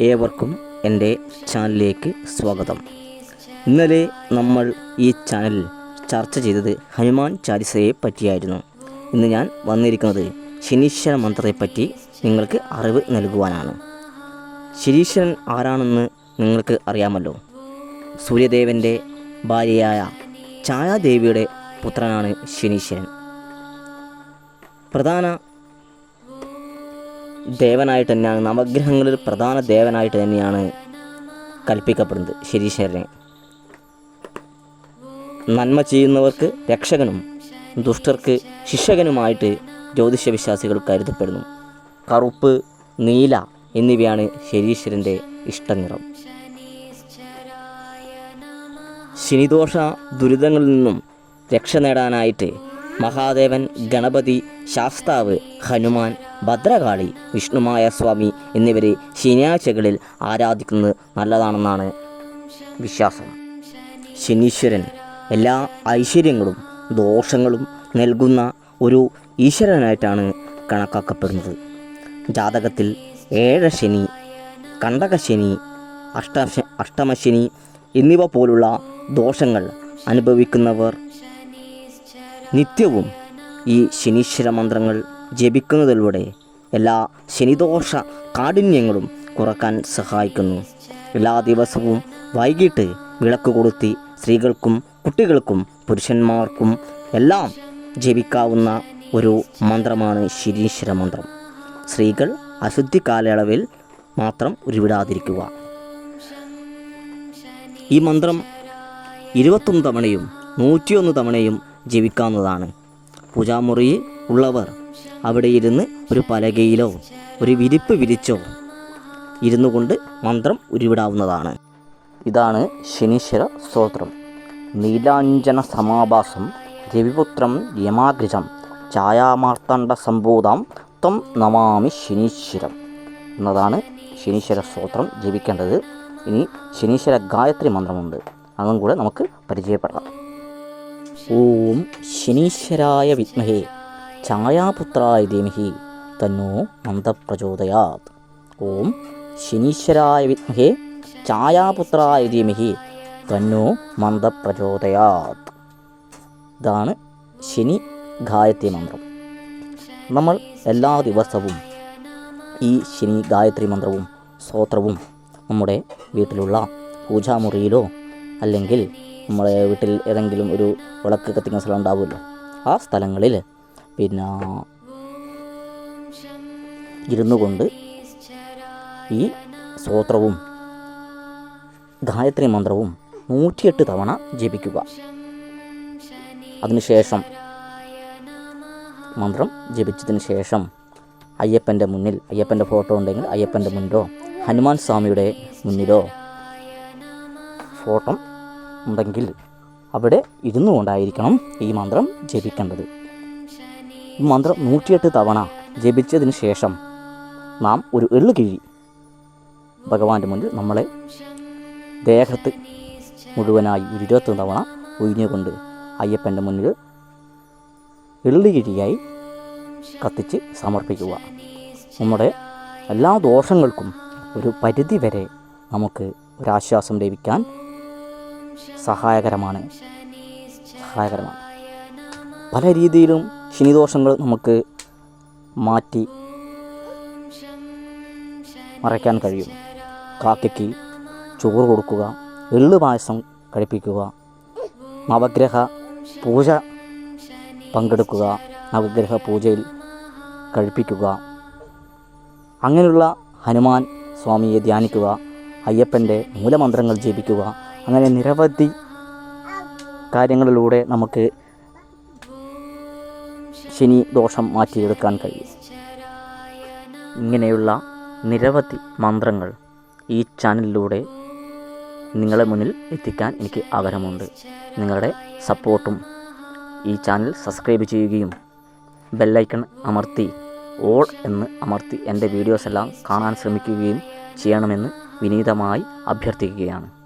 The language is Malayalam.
ഏവർക്കും എന്റെ ചാനലിലേക്ക് സ്വാഗതം. ഇന്നലെ നമ്മൾ ഈ ചാനൽ ചർച്ച ചെയ്തത് ഹനുമാൻ ചാലിസയെ പറ്റിയായിരുന്നു. ഇന്ന് ഞാൻ വന്നിരിക്കുന്നത് ശനീശ്വര മന്ത്രത്തെപ്പറ്റി നിങ്ങൾക്ക് അറിവ് നൽകുവാനാണ്. ശനീശ്വരൻ ആരാണെന്ന് നിങ്ങൾക്ക് അറിയാമല്ലോ. സൂര്യദേവന്റെ ഭാര്യയായ ഛായാദേവിയുടെ പുത്രനാണ് ശനീശ്വരൻ. പ്രധാന ദേവനായിട്ട് തന്നെയാണ് നവഗ്രഹങ്ങളിൽ പ്രധാന ദേവനായിട്ട് തന്നെയാണ് കൽപ്പിക്കപ്പെടുന്നത് ശരീശ്വരനെ നന്മ ചെയ്യുന്നവർക്ക് രക്ഷകനും ദുഷ്ടർക്ക് ശിക്ഷകനുമായിട്ട് ജ്യോതിഷ വിശ്വാസികൾ കരുതപ്പെടുന്നു. കറുപ്പ് നീല എന്നിവയാണ് ശരീശ്വരന്റെ ഇഷ്ടനിറം. ശനിദോഷ ദുരിതങ്ങളിൽ നിന്നും രക്ഷ നേടാനായിട്ട് മഹാദേവൻ ഗണപതി ശാസ്താവ് ഹനുമാൻ ഭദ്രകാളി വിഷ്ണുമായ സ്വാമി എന്നിവരെ ശനിയാഴ്ചകളിൽ ആരാധിക്കുന്നത് നല്ലതാണെന്നാണ് വിശ്വാസം. ശനീശ്വരൻ എല്ലാ ഐശ്വര്യങ്ങളും ദോഷങ്ങളും നൽകുന്ന ഒരു ഈശ്വരനായിട്ടാണ് കണക്കാക്കപ്പെടുന്നത്. ജാതകത്തിൽ ഏഴ ശനി കണ്ടകശനി അഷ്ട അഷ്ടമശനി എന്നിവ പോലുള്ള ദോഷങ്ങൾ അനുഭവിക്കുന്നവർ നിത്യവും ഈ ശനീശ്വര മന്ത്രങ്ങൾ ജപിക്കുന്നതിലൂടെ എല്ലാ ശനിദോഷ കാഠിന്യങ്ങളും കുറയ്ക്കാൻ സഹായിക്കുന്നു. എല്ലാ ദിവസവും വൈകിട്ട് വിളക്ക് കൊളുത്തി സ്ത്രീകൾക്കും കുട്ടികൾക്കും പുരുഷന്മാർക്കും എല്ലാം ജപിക്കാവുന്ന ഒരു മന്ത്രമാണ് ശനീശ്വര മന്ത്രം സ്ത്രീകൾ അശുദ്ധി കാലയളവിൽ മാത്രം ഉരുവിടാതിരിക്കുക. ഈ മന്ത്രം ഇരുപത്തൊന്ന് തവണയും നൂറ്റിയൊന്ന് തവണയും ജപിക്കാവുന്നതാണ് പൂജാമുറിയിൽ ഉള്ളവർ അവിടെ ഇരുന്ന് ഒരു പലകയിലോ ഒരു വിരിപ്പ് വിരിച്ചോ ഇരുന്നു കൊണ്ട് മന്ത്രം ഉരുവിടാവുന്നതാണ്. ഇതാണ് ശനീശ്വര സ്തോത്രം. നീലാഞ്ജന സമാഭാസം രവിപുത്രം യമാഗ്രജം ഛായാമാർത്തണ്ഡ സംഭൂതം ത്വം നമാമി ശനീശ്വരം. എന്നതാണ് ശനീശ്വര സ്തോത്രം ജപിക്കേണ്ടത്. ഇനി ശനീശ്വര ഗായത്രി മന്ത്രമുണ്ട്. അതും കൂടെ നമുക്ക് പരിചയപ്പെടാം. ഓം ശനീശ്വരായ വിദ്മഹേ ഛായാപുത്രായ ധീമഹി തന്നോ മന്ദപ്രചോദയാത്. ഓം ശനീശ്വരായ വിദ്മഹേ ഛായാപുത്രായ ധീമഹി തന്നോ മന്ദപ്രചോദയാത്. ഇതാണ് ശനി ഗായത്രി മന്ത്രം. നമ്മൾ എല്ലാ ദിവസവും ഈ ശനി ഗായത്രി മന്ത്രവും സ്തോത്രവും നമ്മുടെ വീട്ടിലുള്ള പൂജാമുറിയിലോ അല്ലെങ്കിൽ നമ്മുടെ വീട്ടിൽ ഏതെങ്കിലും ഒരു വിളക്ക് കത്തിക്കുന്ന സ്ഥലം ഉണ്ടാവുമല്ലോ. ആ സ്ഥലങ്ങളിൽ പിന്നെ ഇരുന്നു കൊണ്ട് ഈ സ്തോത്രവും ഗായത്രി മന്ത്രവും നൂറ്റിയെട്ട് തവണ ജപിക്കുക. അതിനുശേഷം മന്ത്രം ജപിച്ചതിന് ശേഷം അയ്യപ്പന്റെ മുന്നിൽ അയ്യപ്പന്റെ ഫോട്ടോ ഉണ്ടെങ്കിൽ അയ്യപ്പന്റെ മുന്നിലോ ഹനുമാൻ സ്വാമിയുടെ മുന്നിലോ ഫോട്ടോ ഉണ്ടെങ്കിൽ അവിടെ ഇരുന്നു കൊണ്ടായിരിക്കണം ഈ മന്ത്രം ജപിക്കേണ്ടത്. ഈ മന്ത്രം നൂറ്റിയെട്ട് തവണ ജപിച്ചതിന് ശേഷം നാം ഒരു എള്ളുകിഴി ഭഗവാന്റെ മുന്നിൽ നമ്മളെ ദേഹത്ത് മുഴുവനായി ഒരു ഇരുപത്തൊന്ന് തവണ ഒഴിഞ്ഞുകൊണ്ട് അയ്യപ്പന്റെ മുന്നിൽ എള്ളുകിഴിയായി കത്തിച്ച് സമർപ്പിക്കുക. നമ്മുടെ എല്ലാ ദോഷങ്ങൾക്കും ഒരു പരിധി വരെ നമുക്ക് ഒരാശ്വാസം ലഭിക്കാൻ സഹായകരമാണ്. സഹായകരമാണ്. പല രീതിയിലും ശനിദോഷങ്ങൾ നമുക്ക് മാറ്റി മറയ്ക്കാൻ കഴിയും. കാക്കയ്ക്ക് ചോറ് കൊടുക്കുക എള്ളു പായസം കഴിപ്പിക്കുക നവഗ്രഹ പൂജ പങ്കെടുക്കുക നവഗ്രഹ പൂജയിൽ കഴിപ്പിക്കുക അങ്ങനെയുള്ള ഹനുമാൻ സ്വാമിയെ ധ്യാനിക്കുക അയ്യപ്പന്റെ മൂലമന്ത്രങ്ങൾ ജപിക്കുക അങ്ങനെ നിരവധി കാര്യങ്ങളിലൂടെ നമുക്ക് ശനി ദോഷം മാറ്റിയെടുക്കാൻ കഴിയും. ഇങ്ങനെയുള്ള നിരവധി മന്ത്രങ്ങൾ ഈ ചാനലിലൂടെ നിങ്ങളെ മുന്നിൽ എത്തിക്കാൻ എനിക്ക് ആഗ്രഹമുണ്ട്. നിങ്ങളുടെ സപ്പോർട്ടും ഈ ചാനൽ സബ്സ്ക്രൈബ് ചെയ്യുകയും ബെല്ലൈക്കൺ അമർത്തി ഓൾ എന്ന് അമർത്തി എന്റെ വീഡിയോസ് എല്ലാം കാണാൻ ശ്രമിക്കുകയും ചെയ്യണമെന്ന് വിനീതമായി അഭ്യർത്ഥിക്കുകയാണ്.